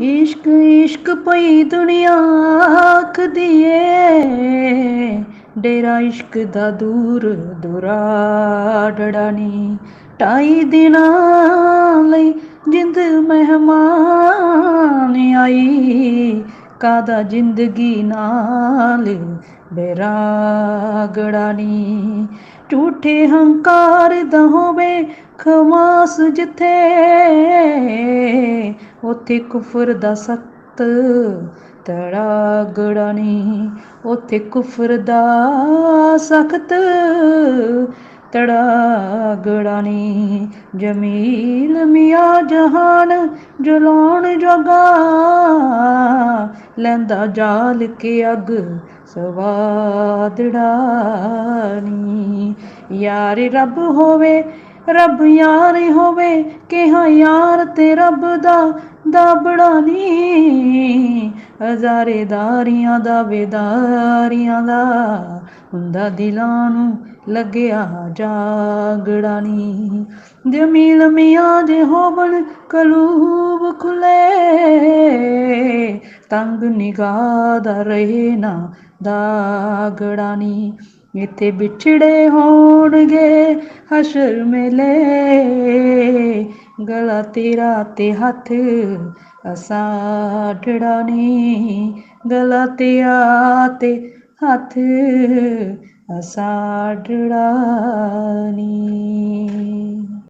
ਇਸ਼ਕ ਇਸ਼ਕ ਪਈ ਦੁਨੀਆ ਆਖਦੀ ਏ ਡੇਰਾ ਇਸ਼ਕ ਦਾ ਦੂਰ ਦੁਰਾੜੜਾ ਨੀ। ਢਾਈ ਦਿਨਾਂ ਲਈ ਜਿੰਦ ਮਹਿਮਾਨ ਆਈ। ਕਾਦਾ ਜ਼ਿੰਦਗੀ ਨਾਲ ਬੇਰਾਗੜਾ ਝੂਠੇ ਹੰਕਾਰ ਦਾ ਹੋਵੇ ਖਵਾਸ ਜਿੱਥੇ ਉਥੇ ਕੁਫਰ ਦਾ ਸਖਤ ਤੜਾਗੜਾ ਨੀ। ਉਥੇ ਕੁਫਰ ਦਾ ਸਖਤ ਤੜਾਗੜਾ ਨੀ। ਜਮੀਲ ਮੀਆਂ ਜਹਾਨ ਜਲਾਉਣ ਜੋਗਾ ਲੈਂਦਾ ਜਾਲ ਕੇ ਅਗ ਸਵਾਦੜਾ ਨੀ। ਯਾਰ ਰੱਬ ਹੋਵੇ ਰੱਬ ਯਾਰ ਹੋਵੇ, ਕਿਹਾ ਯਾਰ ਤੇ ਰੱਬ ਦਾ ਦਾਬੜਾ ਨੀ। ਹਜ਼ਾਰੇ ਦਾ ਵੇਦਾਰੀਆਂ ਦਾ, ਹੁੰਦਾ ਦਿਲਾਂ ਨੂੰ ਲੱਗਿਆ ਜਾਗੜਾ ਨੀ। ਜਮੀਲ ਮੀਆਂ ਜੇ ਹੋਵਣ, ਕਲੂਬ ਖੁੱਲੇ। ਤੰਗ ਨਿਗਾਹ ਦਾ ਰਹੇ ਨਾ ਦਾਗੜਾ ਨੀ। ਇੱਥੇ ਵਿਛੜੇ ਹੋਣਗੇ ਹਸ਼ਰ ਮੇਲੇ। ਗਲਾ ਤੇਰਾ ਤੇ ਹੱਥ ਅਸਾਂ ਢੜਾ ਨੀ ਗਲਾ ਤੇਰਾ ਤੇ ਹੱਥ ਅਸਾਂ ਢੜਾ ਨੀ